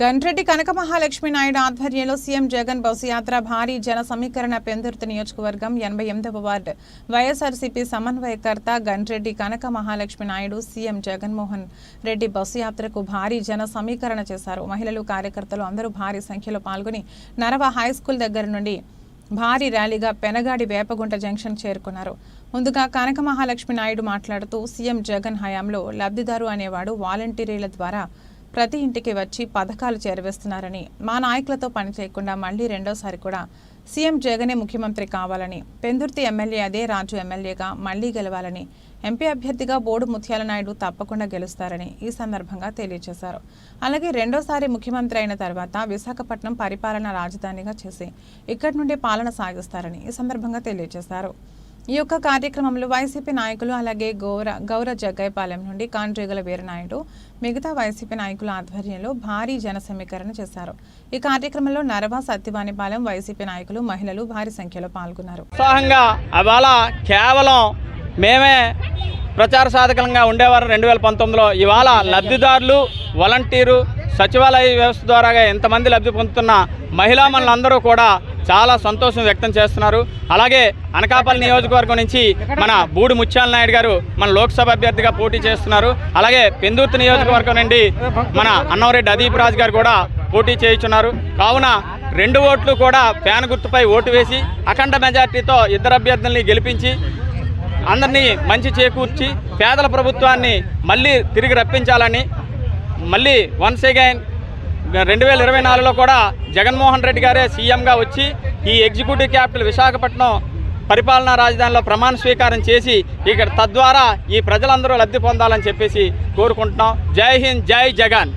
గండ్రెడ్డి కనక మహాలక్ష్మి నాయుడు ఆధ్వర్యంలో CM Jagan bus యాత్ర భారీ జన సమీకరణ పెందుర్తి నియోజకవర్గం ఎనభై ఎనిమిదవ వార్డు. వైఎస్ఆర్సీపీ సమన్వయకర్త గండ్రెడ్డి కనక మహాలక్ష్మి నాయుడు సీఎం జగన్మోహన్ రెడ్డి బస్సు యాత్రకు భారీ జన సమీకరణ చేశారు. మహిళలు కార్యకర్తలు అందరూ భారీ సంఖ్యలో పాల్గొని నరవ హై స్కూల్ దగ్గర నుండి భారీ ర్యాలీగా పెనగాడి వేపగుంట జంక్షన్ చేరుకున్నారు. ముందుగా కనక మహాలక్ష్మి నాయుడు మాట్లాడుతూ సీఎం జగన్ హయాంలో లబ్ధిదారు అనేవాడు వాలంటీర్ల ద్వారా ప్రతి ఇంటికి వచ్చి పథకాలు చేరవేస్తున్నారని మా నాయకులతో పని చేయకుండా మళ్ళీ రెండోసారి కూడా సీఎం జగనే ముఖ్యమంత్రి కావాలని పెందుర్తి ఎమ్మెల్యే అదే రాజు ఎమ్మెల్యేగా మళ్ళీ గెలవాలని ఎంపీ అభ్యర్థిగా బోడు ముత్యాల నాయుడు తప్పకుండా గెలుస్తారని ఈ సందర్భంగా తెలియజేశారు. అలాగే రెండోసారి ముఖ్యమంత్రి అయిన తర్వాత విశాఖపట్నం పరిపాలన రాజధానిగా చేసి ఇక్కడి నుండి పాలన సాగిస్తారని ఈ సందర్భంగా తెలియజేశారు. ఈ యొక్క కార్యక్రమంలో వైసీపీ నాయకులు అలాగే గౌర గౌర జగ్గైపాలెం నుండి కాండ్రేగల వీరనాయుడు మిగతా వైసీపీ నాయకుల ఆధ్వర్యంలో భారీ జన సమీకరణ చేశారు. ఈ కార్యక్రమంలో నరవ సత్యవాణిపాలెం వైసీపీ నాయకులు మహిళలు భారీ సంఖ్యలో పాల్గొన్నారు. ఉత్సాహంగా అవాళ కేవలం మేమే ప్రచార సాధకంగా ఉండేవారు రెండు వేల పంతొమ్మిదిలో. ఇవాళ లబ్ధిదారులు వాలంటీరు సచివాలయ వ్యవస్థ ద్వారా ఎంతమంది లబ్ధి పొందుతున్న మహిళా మనులందరూ కూడా చాలా సంతోషం వ్యక్తం చేస్తున్నారు. అలాగే అనకాపల్లి నియోజకవర్గం నుంచి మన బూడి ముత్యాల నాయుడు గారు మన లోక్సభ అభ్యర్థిగా పోటీ చేస్తున్నారు. అలాగే పెందుర్తి నియోజకవర్గం నుండి మన అన్నవరెడ్డి అదీప్ రాజు గారు కూడా పోటీ చేయుచున్నారు. కావున రెండు ఓట్లు కూడా ఫ్యాన్ గుర్తుపై ఓటు వేసి అఖండ మెజార్టీతో ఇద్దరు అభ్యర్థుల్ని గెలిపించి అందరినీ మంచి చేకూర్చి పేదల ప్రభుత్వాన్ని మళ్ళీ తిరిగి రప్పించాలని మళ్ళీ వన్స్ అగైన్ రెండు వేల ఇరవై నాలుగులో కూడా జగన్మోహన్ రెడ్డి గారే సీఎంగా వచ్చి ఈ ఎగ్జిక్యూటివ్ క్యాపిటల్ విశాఖపట్నం పరిపాలనా రాజధానిలో ప్రమాణ స్వీకారం చేసి ఇక్కడ తద్వారా ఈ ప్రజలందరూ లబ్ధి పొందాలని చెప్పేసి కోరుకుంటున్నాం. జై హింద్ జై జగన్.